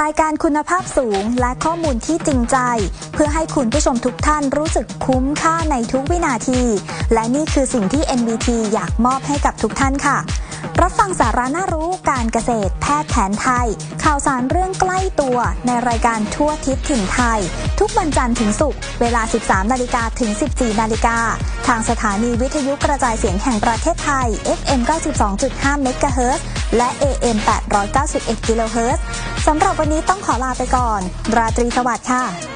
รายการคุณภาพสูงและข้อมูลที่จริงใจ เพื่อให้คุณผู้ชมทุกท่านรู้สึกคุ้มค่าในทุกวินาที และนี่คือสิ่งที่ NBT อยากมอบให้กับทุกท่านค่ะ รับฟังสาระน่ารู้การเกษตร แพทย์แผนไทย ข่าวสารเรื่องใกล้ตัวในรายการทั่วทิศถิ่นไทย ทุกวันจันทร์ถึงศุกร์เวลา 13 นาฬิกาถึง 14 นาฬิกาทางสถานีวิทยุกระจายเสียงแห่งประเทศไทย FM 92.5เมกะเฮิรตซ์และ AM 891กิโลเฮิรตซ์ สำหรับวันนี้ต้องขอลาไปก่อน ราตรีสวัสดิ์ค่ะ